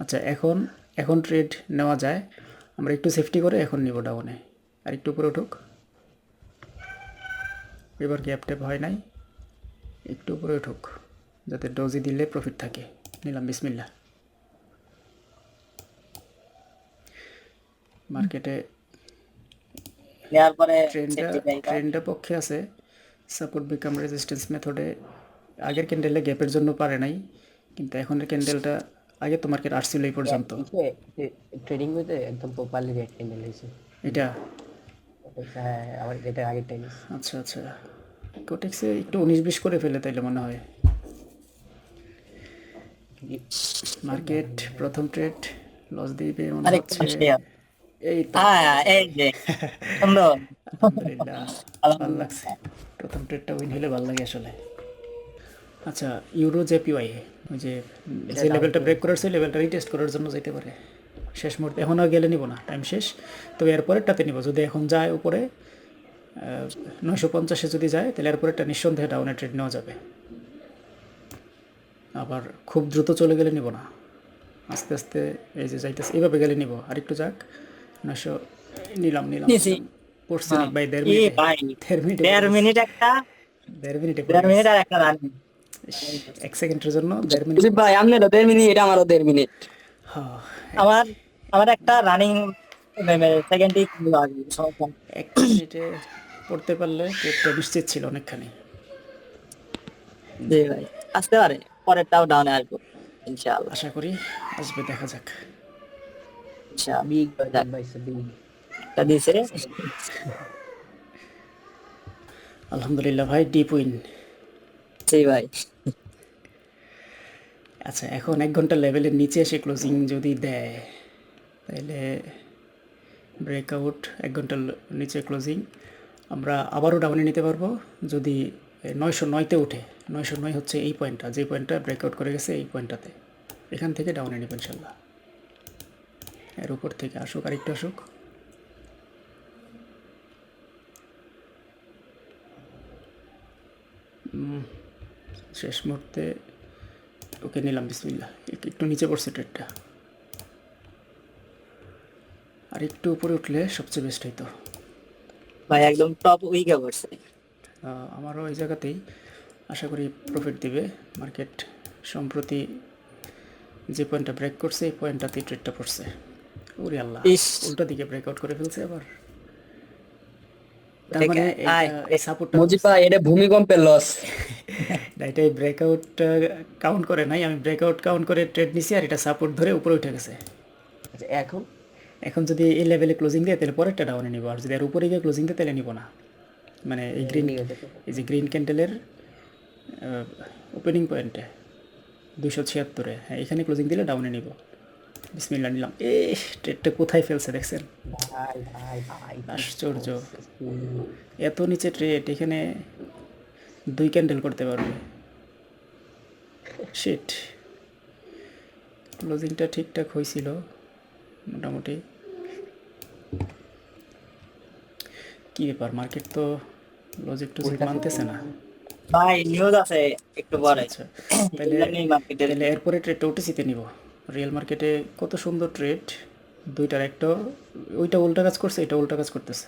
আচ্ছা এখন এখন ট্রেড নেওয়া যায়। আমরা একটু সেফটি করে এখন নিব ডাউনে আর একটু উপরে উঠুক। এবার গ্যাপ ট্যাপ হয় নাই। একটু উপরে উঠুক যাতে ডোজি দিলে প্রফিট থাকে। নিলাম বিসমিল্লা মার্কেটে নেওয়ার পরে ট্রেনটা ট্রেনটা পক্ষে আছে। সাপোর্ট বিকাম রেজিস্ট্যান্স মেথডে আগের ক্যান্ডেলে গ্যাপের জন্য পারে নাই। কিন্তু এখনের ক্যান্ডেলটা আগে তো মার্কেট আসছিল এই পর্যন্ত। ট্রেডিং বইতে একদম প্রপারলি রেট ক্যান্ডেল হয়েছে এটা? হ্যাঁ আমার এটা আগের টাইম আচ্ছা আচ্ছা। কোটেক্সে একটু উনিশ বিশ করে ফেলে তাইলে মনে হয়। মার্কেট প্রথম ট্রেড লস দিবে মনে হচ্ছে। এই তো। হ্যাঁ এই যে সুন্দর আলহামদুলিল্লাহ ভালো লাগছে। প্রথম ট্রেডটা উইন হলে ভালো লাগে আসলে। আচ্ছা ইউরো জেপিওয়াই ওই যে যে লেভেলটা ব্রেক করার সেই লেভেলটা রিটেস্ট করার জন্য যেতে পারে। শেষ মুহূর্তে এখন আর গেলে নিব না টাইম শেষ। তবে এরপরেরটাতে নিব যদি এখন যায় উপরে নয়শো পঞ্চাশে যদি যায় তাহলে এরপরেরটা নিঃসন্দেহে ডাউনে ট্রেড নেওয়া যাবে। আবার খুব দ্রুত চলে গেলে নিব না। আস্তে আস্তে এই যে যাইতেছে এইভাবে গেলে নিব। আর একটু যাক নয়শো নিলাম নিলাম পড়ছে না ভাই দেড় মিনিটে। দেড় মিনিট একটা দেড় মিনিটে দেড় মিনিট আর একটা রান। এক সেকেন্ডের জন্য দেড় মিনিট। ভাই আপনারও দেড় মিনিট আমারও দেড় মিনিট। হ্যাঁ, আমার আমার একটা রানিং সেকেন্ডই এক মিনিটে পড়তে পারলে নিশ্চিত ছিল অনেকখানি। জি ভাই আসতে পারে পরেরটাও ডাউনে আসব ইনশাআল্লাহ। আশা করি আসবে দেখা যাক। বিগ দিয়েছে। আলহামদুলিল্লাহ ভাই ডিপ উইন জি ভাই। আচ্ছা এখন এক ঘণ্টা লেভেলের নিচে এসে ক্লোজিং যদি দেয় তাহলে ব্রেকআউট এক ঘণ্টার নিচে ক্লোজিং আমরা আবারও ডাউনে নিতে পারব যদি নয়শো নয়তে উঠে নয়শো নয় হচ্ছে এই পয়েন্টটা যে পয়েন্টটা ব্রেকআউট করে গেছে এই পয়েন্টটাতে এখান থেকে ডাউনে নেব ইনশাল্লাহ। এর উপর থেকে আসুক আরেকটু আসুক। উম, শেষ মুহূর্তে ওকে নিলাম বিসমিল্লা একটু নিচে পড়ছে ট্রেডটা। আর একটু উপরে উঠলে সবচেয়ে বেস্ট হইতো ভাই একদম টপ উইকে পড়ছে। আমারও এই জায়গাতেই আশা করি প্রফিট দিবে। মার্কেট সম্প্রতি যে পয়েন্টটা ব্রেক করছে এই পয়েন্টটাতেই ট্রেডটা পড়ছে। ওরে আল্লাহ। উল্টা দিকে ব্রেকআউট করে ফেলছে আবার। তার মানে এটা- এই সাপোর্টটা মুজিব এটা ভূমিকম্পের লস এটা এই ব্রেকআউট কাউন্ট করে নাই। আমি ব্রেকআউট কাউন্ট করে ট্রেড নিছি আর এটা সাপোর্ট ধরে উপরে উঠে গেছে। আচ্ছা এখন? এখন যদি এই লেভেলে ক্লোজিং দেয় তাহলে পরেরটা ডাউনে নিব। আর যদি আর উপরে গিয়ে ক্লোজিং দেয় তাহলে নিব না। মানে এই গ্রিন এই যে গ্রিন ক্যান্ডেলের ওপেনিং পয়েন্টে দুশো ছিয়াত্তরে। হ্যাঁ এখানে ক্লোজিং দিলে ডাউনে নিব। বিসমিল্লা নিলাম। এ ট্রেডটা কোথায় ফেলছে দেখছেন? আশ্চর্য। এত নিচে ট্রেড এখানে দুই ক্যান্ডেল করতে পারবে। শিট ক্লোজিংটা ঠিকঠাক হয়েছিল মোটামুটি। কি ব্যাপার মার্কেট তো লজিক টুজিক মানতেছে না। ভাই নিউজ আছে একটু পরে। আচ্ছা তাহলে মার্কেটের তাহলে এরপরে ট্রেডটা ওটিসিতে নিব। রিয়েল মার্কেটে কত সুন্দর ট্রেড দুইটার একটা ওইটা উল্টা কাজ করছে এটা উল্টা কাজ করতেছে।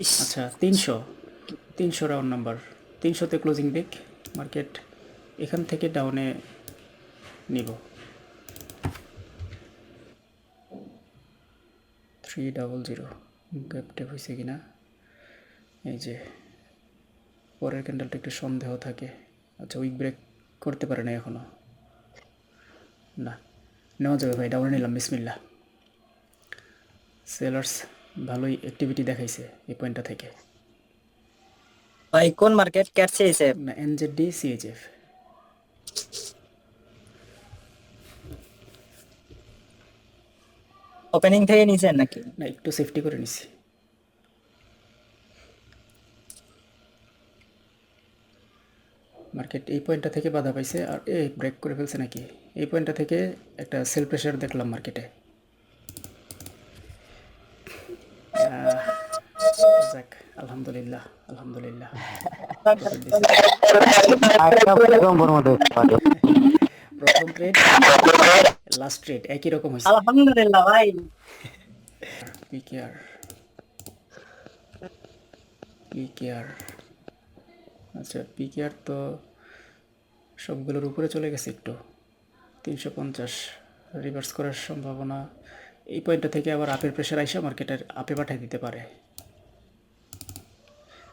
আচ্ছা তিনশো। তিনশো রাউন্ড নাম্বার তিনশোতে ক্লোজিং দিক মার্কেট এখান থেকে ডাউনে নিব। Three double zero gap tap হয়েছে কিনা? এই যে, পরের ক্যান্ডেলটা একটু সন্দেহ থাকে। আচ্ছা উইক ব্রেক করতে পারে না এখনও না, নেওয়া যাবে ভাই ডাউনে নিলাম বিসমিল্লা সেলার্স ভালোই অ্যাক্টিভিটি দেখাইছে এই পয়েন্টটা থেকে। ভাই কোন মার্কেট ক্যাটছে এসে না এনজেডি সিএইচএফ ওপেনিং থেকে নিছেন নাকি? না একটু সেফটি করে নিছি। মার্কেট এই পয়েন্টটা থেকে বাধা পাইছে আর এ ব্রেক করে ফেলছে নাকি? এই পয়েন্টটা থেকে একটা সেল প্রেশার দেখলাম মার্কেটে যাক আলহামদুলিল্লাহ আলহামদুলিল্লাহ। profit দিছে। প্রথম ট্রেড লাস্ট ট্রেড একই রকম হয়েছে। আলহামদুলিল্লাহ ভাই। পিকেআর পিকেআর আচ্ছা পিকেআর তো সবগুলোর উপরে চলে গেছে একটু। তিনশো পঞ্চাশ রিভার্স করার সম্ভাবনা। এই পয়েন্টটা থেকে আবার আপের প্রেশার আইসা মার্কেটের আপে পাঠিয়ে দিতে পারে।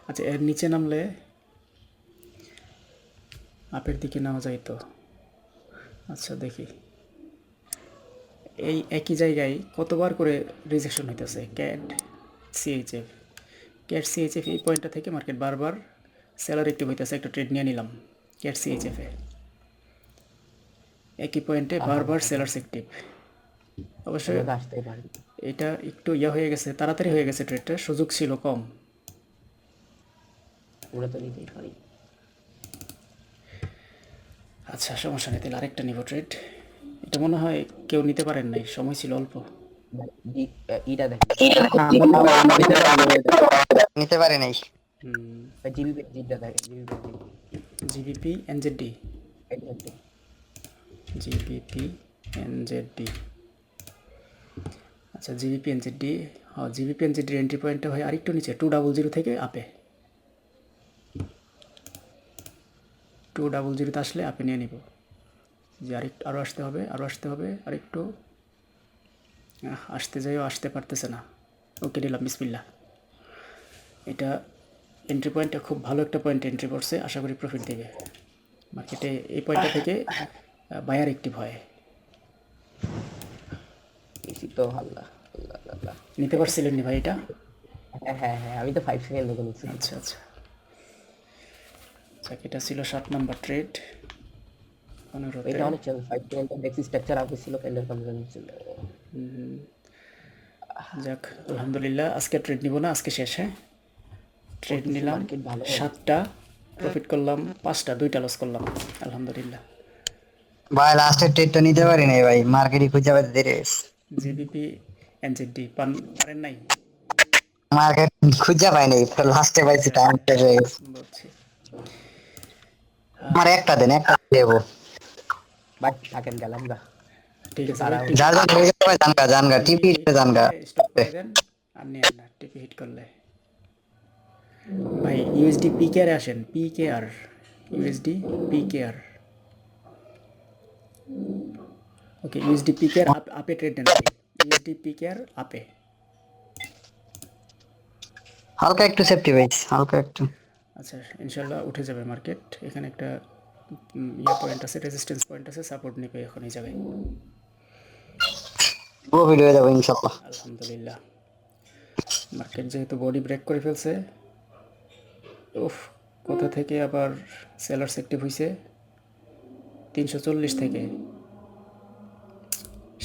আচ্ছা এর নিচে নামলে আপের দিকে নেওয়া যায় তো। আচ্ছা দেখি। এই একই জায়গায় কতবার করে রিজেকশন হইতেছে? ক্যাট সিএইচএফ ক্যাট সিএইচএফ এই পয়েন্টটা থেকে মার্কেট বারবার সেলার একটিভ হইতেছে একটা ট্রেড নিয়ে নিলাম ক্যাট সিএইচএফে একই পয়েন্টে বারবার সেলার অ্যাক্টিভ অবশ্যই এটা পারে এটা একটু ইয়া হয়ে গেছে তাড়াতাড়ি হয়ে গেছে ট্রেডটা সুযোগ ছিল কম ওরা তো নিতেই পারি আচ্ছা সমস্যা নেই তাহলে আরেকটা নিব ট্রেড এটা মনে হয় কেউ নিতে পারেন নাই সময় ছিল অল্প ইটা দেখেন নিতে পারি নাই জিবি জিবটা দেখেন জিবিপি এনজেডডি জিবিপি এনজেডডি আচ্ছা জিবি এনজেডডি হ্যাঁ জিবিপি এনজেডডির এন্ট্রি পয়েন্টটা হয় আরেকটু নিচে টু ডাবল জিরো থেকে আপে টু ডাবল জিরোতে আসলে আপে নিয়ে নিব। যে আরেকটু আরও আসতে হবে আরও আসতে হবে, আরেকটু। আসতে যাইও, আসতে পারতেছে না। ওকে নিলাম বিসমিল্লা এটা এন্ট্রি পয়েন্টটা খুব ভালো একটা পয়েন্ট এন্ট্রি করছে, আশা করি প্রফিট দেবে। মার্কেটে এই পয়েন্টটা থেকে বায়ার অ্যাক্টিভ হয়। এসি তো আল্লাহ আল্লাহ আল্লাহ, নিতে পারছিলেন নি ভাই এটা? হ্যাঁ হ্যাঁ হ্যাঁ আমি তো ফাইভ সেকেন্ড দেখে নিচ্ছি আচ্ছা আচ্ছা। আচ্ছা এটা ছিল সাত নাম্বার ট্রেড পনেরোতে। এটা অনেক চল ফাইভ সেকেন্ড দেখছি স্ট্রাকচার আপ ছিল ক্যান্ডেল কমপ্লেন ছিল যাক আলহামদুলিল্লাহ আজকে ট্রেড নিব না আজকে শেষ হ্যাঁ? ট্রেড নিলাম। সাতটা প্রফিট করলাম পাঁচটা দুইটা লস করলাম আলহামদুলিল্লাহ। ভাই লাস্টের ট্রেডটা নিতে পারি নাই ভাই মার্কেটই খুঁজে পাইতে দেরি জিবিপি এনজেডডি পান পারেন নাই? মার্কেট খুঁজে পাই নাই লাস্টে পাইছি টাইম হয়ে গেছে। আমার একটা দেন একটা দেবো। বাট থাকেন গেলাম গা। ঠিক আছে যার যার হয়ে গেছে জানগা জানগা টিপি জানগা। স্টপ করে দেন আর নিয়ে না টিপি হিট করলে। ভাই ইউএসডি পিকে আর আসেন পিকে আর ইউএসডি পিকে আর ওকে ইউএসডি আর আপে ট্রেড নেন ইউএসডি পিকে আর আপে হালকা একটু সেফটি পাইছি হালকা একটু। আচ্ছা ইনশাল্লাহ উঠে যাবে মার্কেট এখানে একটা ইয়ে পয়েন্ট আছে রেজিস্ট্যান্স পয়েন্ট আছে সাপোর্ট নেবে এখন এই জায়গায় প্রফিট হয়ে যাবে ইনশাল্লাহ আলহামদুলিল্লাহ। মার্কেট যেহেতু বডি ব্রেক করে ফেলছে উফ কোথা থেকে আবার সেলার্স অ্যাক্টিভ হয়েছে তিনশো চল্লিশ থেকে।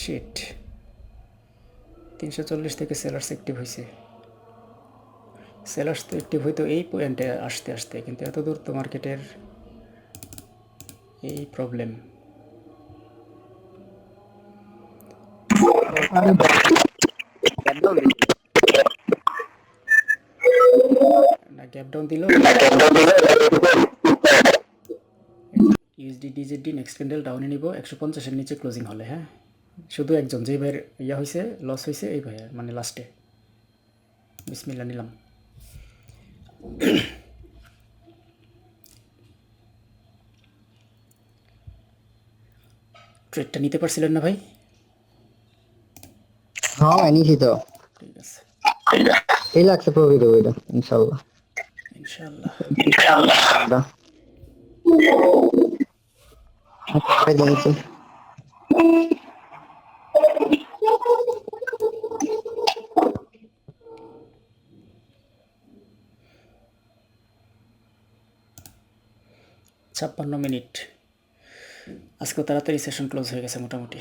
শিট তিনশো চল্লিশ থেকে সেলার্স অ্যাক্টিভ হয়েছে সেলার্স তো অ্যাক্টিভ হয়তো এই পয়েন্টে আসতে আসতে, কিন্তু এত দূর তো মার্কেটের এই প্রবলেম না গ্যাপ ডাউন দিল। ইউএসডি ডিজেডি নেক্সট ক্যান্ডেল ডাউনে নিব। একশো পঞ্চাশের নিচে ক্লোজিং হলে হ্যাঁ? শুধু একজন যেই ভাইয়ের ইয়া হয়েছে লস হয়েছে এই ভাইয়ের মানে লাস্টে বিসমিল্লা নিলাম। ট্রেডটা নিতে পারছিলেন না ভাই? হ্যাঁ নিছি তো। ঠিক আছে। এই লাগছে প্রফিট হবে এটা ইনশাল্লাহ ইনশাল্লাহ দা। আচ্ছা। ছাপ্পান্ন মিনিট। আজকে তাড়াতাড়ি সেশন ক্লোজ হয়ে গেছে মোটামুটি।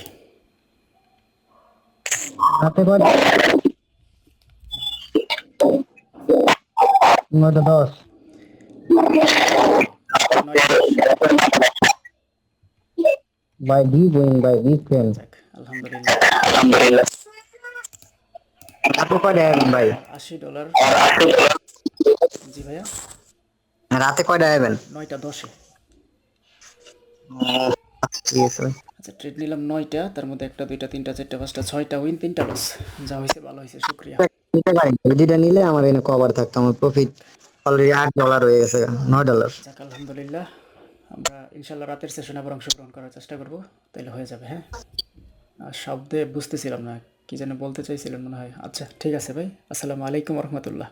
হাতে কয় নয়টা দশ। নয় by big win by big friend যাক আলহামদুলিল্লাহ। আপনি ভাই? আশি ডলার জি ভাইয়া। রাতে কয়টা যাবেন নয়টা দশে। আচ্ছা ট্রেড নিলাম নয়টা তার মধ্যে একটা দুইটা তিনটা চারটা পাঁচটা ছয়টা উইন তিনটা লস যা হয়েছে ভালো হয়েছে শুক্রিয়া। নিতে পারি দুইটা নিলে আমার এখানে কভার থাকতো আমার প্রফিট অলরেডি আট ডলার হয়ে গেছে নয় ডলার আলহামদুলিল্লাহ আমরা ইনশাল্লাহ রাতের সেশনে আবার অংশগ্রহণ করার চেষ্টা করব তাহলে হয়ে যাবে হ্যাঁ? আর শব্দে বুঝতেছিলাম না কি যেন বলতে চাইছিলেন মনে হয়। আচ্ছা ঠিক আছে ভাই আসসালামু আলাইকুম রহমতুল্লাহ।